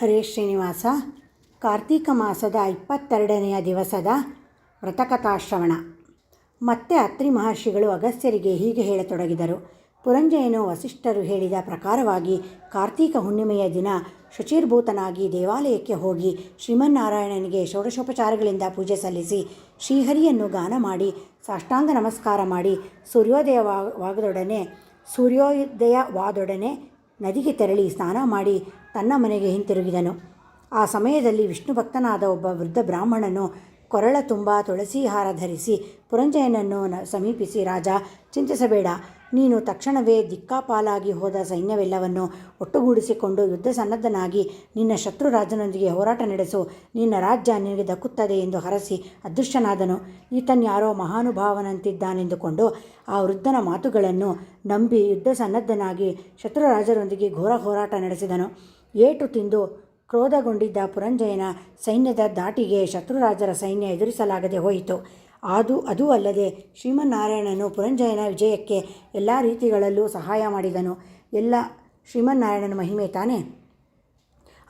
ಹರೇ ಶ್ರೀನಿವಾಸ. ಕಾರ್ತೀಕ ಮಾಸದ ಇಪ್ಪತ್ತೆರಡನೆಯ ದಿವಸದ ವ್ರತಕಥಾಶ್ರವಣ ಮತ್ತೆ ಅತ್ರಿ ಮಹರ್ಷಿಗಳು ಅಗಸ್ತ್ಯರಿಗೆ ಹೀಗೆ ಹೇಳತೊಡಗಿದರು. ಪುರಂಜಯನು ವಸಿಷ್ಠರು ಹೇಳಿದ ಪ್ರಕಾರವಾಗಿ ಕಾರ್ತೀಕ ಹುಣ್ಣಿಮೆಯ ದಿನ ಶುಚಿರ್ಭೂತನಾಗಿ ದೇವಾಲಯಕ್ಕೆ ಹೋಗಿ ಶ್ರೀಮನ್ನಾರಾಯಣನಿಗೆ ಷೋಡಶೋಪಚಾರಗಳಿಂದ ಪೂಜೆ ಸಲ್ಲಿಸಿ ಶ್ರೀಹರಿಯನ್ನು ಗಾನ ಮಾಡಿ, ಸಾಷ್ಟಾಂಗ ನಮಸ್ಕಾರ ಮಾಡಿ, ಸೂರ್ಯೋದಯವಾಗದೊಡನೆ, ಸೂರ್ಯೋದಯವಾದೊಡನೆ ನದಿಗೆ ತೆರಳಿ ಸ್ನಾನ ಮಾಡಿ ತನ್ನ ಮನೆಗೆ ಹಿಂತಿರುಗಿದನು. ಆ ಸಮಯದಲ್ಲಿ ವಿಷ್ಣು ಭಕ್ತನಾದ ಒಬ್ಬ ವೃದ್ಧ ಬ್ರಾಹ್ಮಣನು ಕೊರಳ ತುಂಬ ತುಳಸಿ ಹಾರ ಧರಿಸಿ ಪುರಂಜಯನನ್ನು ಸಮೀಪಿಸಿ, ರಾಜ, ಚಿಂತಿಸಬೇಡ. ನೀನು ತಕ್ಷಣವೇ ದಿಕ್ಕಾಪಾಲಾಗಿ ಹೋದ ಸೈನ್ಯವೆಲ್ಲವನ್ನು ಒಟ್ಟುಗೂಡಿಸಿಕೊಂಡು ಯುದ್ಧ ಸನ್ನದ್ಧನಾಗಿ ನಿನ್ನ ಶತ್ರು ರಾಜನೊಂದಿಗೆ ಹೋರಾಟ ನಡೆಸು. ನಿನ್ನ ರಾಜ್ಯ ನಿನಗೆ ದಕ್ಕುತ್ತದೆ ಎಂದು ಹರಸಿ ಅದೃಶ್ಯನಾದನು ಈತನ್ಯಾರೋ ಮಹಾನುಭಾವನಂತಿದ್ದಾನೆಂದುಕೊಂಡು ಆ ವೃದ್ಧನ ಮಾತುಗಳನ್ನು ನಂಬಿ ಯುದ್ಧ ಸನ್ನದ್ಧನಾಗಿ ಶತ್ರು ರಾಜರೊಂದಿಗೆ ಘೋರ ಹೋರಾಟ ನಡೆಸಿದನು. ಏಟು ತಿಂದು ಕ್ರೋಧಗೊಂಡಿದ್ದ ಪುರಂಜಯನ ಸೈನ್ಯದ ದಾಟಿಗೆ ಶತ್ರುರಾಜರ ಸೈನ್ಯ ಎದುರಿಸಲಾಗದೆ ಹೋಯಿತು. ಅದು ಅದೂ ಅಲ್ಲದೆ ಶ್ರೀಮನ್ನಾರಾಯಣನು ಪುರಂಜಯನ ವಿಜಯಕ್ಕೆ ಎಲ್ಲ ರೀತಿಗಳಲ್ಲೂ ಸಹಾಯ ಮಾಡಿದನು. ಎಲ್ಲ ಶ್ರೀಮನ್ನಾರಾಯಣನ ಮಹಿಮೆ ತಾನೇ.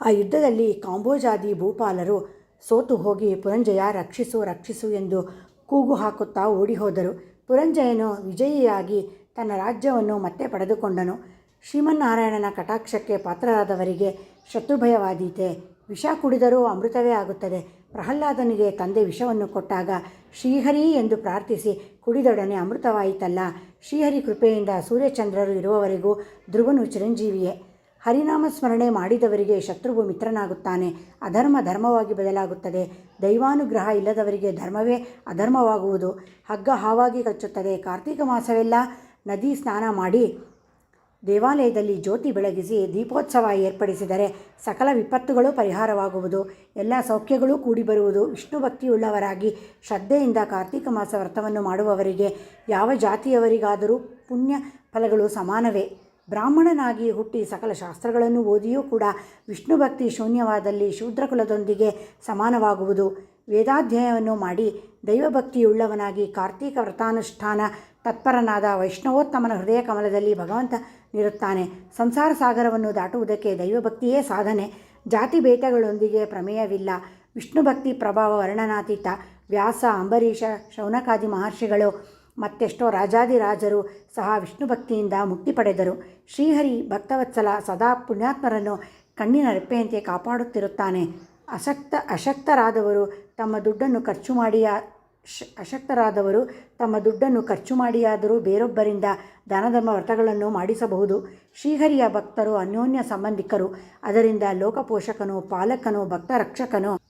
ಆ ಯುದ್ಧದಲ್ಲಿ ಕಾಂಬೋಜಾದಿ ಭೂಪಾಲರು ಸೋತು ಹೋಗಿ ಪುರಂಜಯ ರಕ್ಷಿಸು ರಕ್ಷಿಸು ಎಂದು ಕೂಗು ಹಾಕುತ್ತಾ ಓಡಿಹೋದರು. ಪುರಂಜಯನು ವಿಜಯಿಯಾಗಿ ತನ್ನ ರಾಜ್ಯವನ್ನು ಮತ್ತೆ ಪಡೆದುಕೊಂಡನು. ಶ್ರೀಮನ್ನಾರಾಯಣನ ಕಟಾಕ್ಷಕ್ಕೆ ಪಾತ್ರರಾದವರಿಗೆ ಶತ್ರುಭಯವಾದೀತೆ. ವಿಷ ಕುಡಿದರೂ ಅಮೃತವೇ ಆಗುತ್ತದೆ. ಪ್ರಹ್ಲಾದನಿಗೆ ತಂದೆ ವಿಷವನ್ನು ಕೊಟ್ಟಾಗ, ಶ್ರೀಹರಿ ಎಂದು ಪ್ರಾರ್ಥಿಸಿ ಕುಡಿದೊಡನೆ ಅಮೃತವಾಯಿತಲ್ಲ. ಶ್ರೀಹರಿ ಕೃಪೆಯಿಂದ ಸೂರ್ಯಚಂದ್ರರು ಇರುವವರೆಗೂ ಧ್ರುವನು ಚಿರಂಜೀವಿಯೇ. ಹರಿನಾಮ ಸ್ಮರಣೆ ಮಾಡಿದವರಿಗೆ ಶತ್ರುವು ಮಿತ್ರನಾಗುತ್ತಾನೆ. ಅಧರ್ಮ ಧರ್ಮವಾಗಿ ಬದಲಾಗುತ್ತದೆ. ದೈವಾನುಗ್ರಹ ಇಲ್ಲದವರಿಗೆ ಧರ್ಮವೇ ಅಧರ್ಮವಾಗುವುದು. ಹಗ್ಗ ಹಾವಾಗಿ ಕಚ್ಚುತ್ತದೆ. ಕಾರ್ತೀಕ ಮಾಸವೆಲ್ಲ ನದಿ ಸ್ನಾನ ಮಾಡಿ ದೇವಾಲಯದಲ್ಲಿ ಜ್ಯೋತಿ ಬೆಳಗಿಸಿ ದೀಪೋತ್ಸವ ಏರ್ಪಡಿಸಿದರೆ ಸಕಲ ವಿಪತ್ತುಗಳು ಪರಿಹಾರವಾಗುವುದು. ಎಲ್ಲ ಸೌಖ್ಯಗಳು ಕೂಡಿ ಬರುವುದು. ವಿಷ್ಣು ಭಕ್ತಿಯುಳ್ಳವರಾಗಿ ಶ್ರದ್ಧೆಯಿಂದ ಕಾರ್ತೀಕ ಮಾಸ ವ್ರತವನ್ನು ಮಾಡುವವರಿಗೆ, ಯಾವ ಜಾತಿಯವರಿಗಾದರೂ ಪುಣ್ಯ ಫಲಗಳು ಸಮಾನವೇ? ಬ್ರಾಹ್ಮಣನಾಗಿ ಹುಟ್ಟಿ ಸಕಲ ಶಾಸ್ತ್ರಗಳನ್ನು ಓದಿಯೂ ಕೂಡ ವಿಷ್ಣು ಭಕ್ತಿ ಶೂನ್ಯವಾದಲ್ಲಿ ಶೂದ್ರಕುಲದೊಂದಿಗೆ ಸಮಾನವಾಗುವುದು. ವೇದಾಧ್ಯಯನವನ್ನು ಮಾಡಿ ದೈವಭಕ್ತಿಯುಳ್ಳವನಾಗಿ ಕಾರ್ತೀಕ ವ್ರತಾನುಷ್ಠಾನ ತತ್ಪರನಾದ ವೈಷ್ಣವೋತ್ತಮನ ಹೃದಯ ಕಮಲದಲ್ಲಿ ಭಗವಂತ ನಿರುತ್ತಾನೆ. ಸಂಸಾರ ಸಾಗರವನ್ನು ದಾಟುವುದಕ್ಕೆ ದೈವಭಕ್ತಿಯೇ ಸಾಧನೆ. ಜಾತಿ ಭೇದಗಳೊಂದಿಗೆ ಪ್ರಮೇಯವಿಲ್ಲ. ವಿಷ್ಣು ಭಕ್ತಿ ಪ್ರಭಾವ ವರ್ಣನಾತೀತ. ವ್ಯಾಸ, ಅಂಬರೀಷ, ಶೌನಕಾದಿ ಮಹರ್ಷಿಗಳು, ಮತ್ತೆಷ್ಟೋ ರಾಜಾದಿರಾಜರು ಸಹ ವಿಷ್ಣು ಭಕ್ತಿಯಿಂದ ಮುಕ್ತಿ ಪಡೆದರು. ಶ್ರೀಹರಿ ಭಕ್ತವತ್ಸಲ ಸದಾ ಪುಣ್ಯಾತ್ಮರನ್ನು ಕಣ್ಣಿನ ರೆಪ್ಪೆಯಂತೆ ಕಾಪಾಡುತ್ತಿರುತ್ತಾನೆ. ಅಶಕ್ತ, ಅಶಕ್ತರಾದವರು ತಮ್ಮ ದುಡ್ಡನ್ನು ಖರ್ಚು ಮಾಡಿಯ ಅಶಕ್ತರಾದವರು ತಮ್ಮ ದುಡ್ಡನ್ನು ಖರ್ಚು ಮಾಡಿಯಾದರೂ ಬೇರೊಬ್ಬರಿಂದ ದಾನಧರ್ಮ ವ್ರತಗಳನ್ನು ಮಾಡಿಸಬಹುದು. ಶ್ರೀಹರಿಯ ಭಕ್ತರು, ಅನ್ಯೋನ್ಯ ಸಂಬಂಧಿಕರು, ಅದರಿಂದ ಲೋಕಪೋಷಕನು, ಪಾಲಕನು, ಭಕ್ತರಕ್ಷಕನು.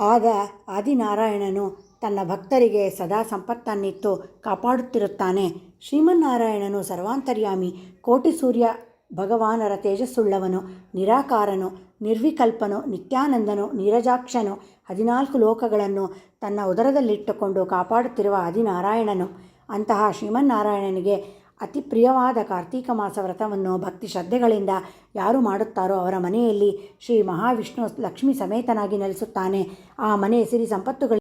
ಆಗ ಆದಿನಾರಾಯಣನು ತನ್ನ ಭಕ್ತರಿಗೆ ಸದಾ ಸಂಪತ್ತನ್ನಿತ್ತು, ಕಾಪಾಡುತ್ತಿರುತ್ತಾನೆ. ಶ್ರೀಮನ್ನಾರಾಯಣನು ಸರ್ವಾಂತರ್ಯಾಮಿ, ಕೋಟಿ ಸೂರ್ಯ ಭಗವಾನರ ತೇಜಸ್ಸುಳ್ಳವನು, ನಿರಾಕಾರನು, ನಿರ್ವಿಕಲ್ಪನು, ನಿತ್ಯಾನಂದನು, ನೀರಜಾಕ್ಷನು. ಹದಿನಾಲ್ಕು ಲೋಕಗಳನ್ನು ತನ್ನ ಉದರದಲ್ಲಿಟ್ಟುಕೊಂಡು ಕಾಪಾಡುತ್ತಿರುವ ಆದಿನಾರಾಯಣನು. ಅಂತಹ ಶ್ರೀಮನ್ನಾರಾಯಣನಿಗೆ ಅತಿ ಪ್ರಿಯವಾದ ಕಾರ್ತೀಕ ಮಾಸ ವ್ರತವನ್ನು ಭಕ್ತಿ ಶ್ರದ್ಧೆಗಳಿಂದ ಯಾರು ಮಾಡುತ್ತಾರೋ ಅವರ ಮನೆಯಲ್ಲಿ ಶ್ರೀ ಮಹಾವಿಷ್ಣು ಲಕ್ಷ್ಮೀ ಸಮೇತನಾಗಿ ನೆಲೆಸುತ್ತಾನೆ. ಆ ಮನೆ ಸಿರಿ ಸಂಪತ್ತುಗಳು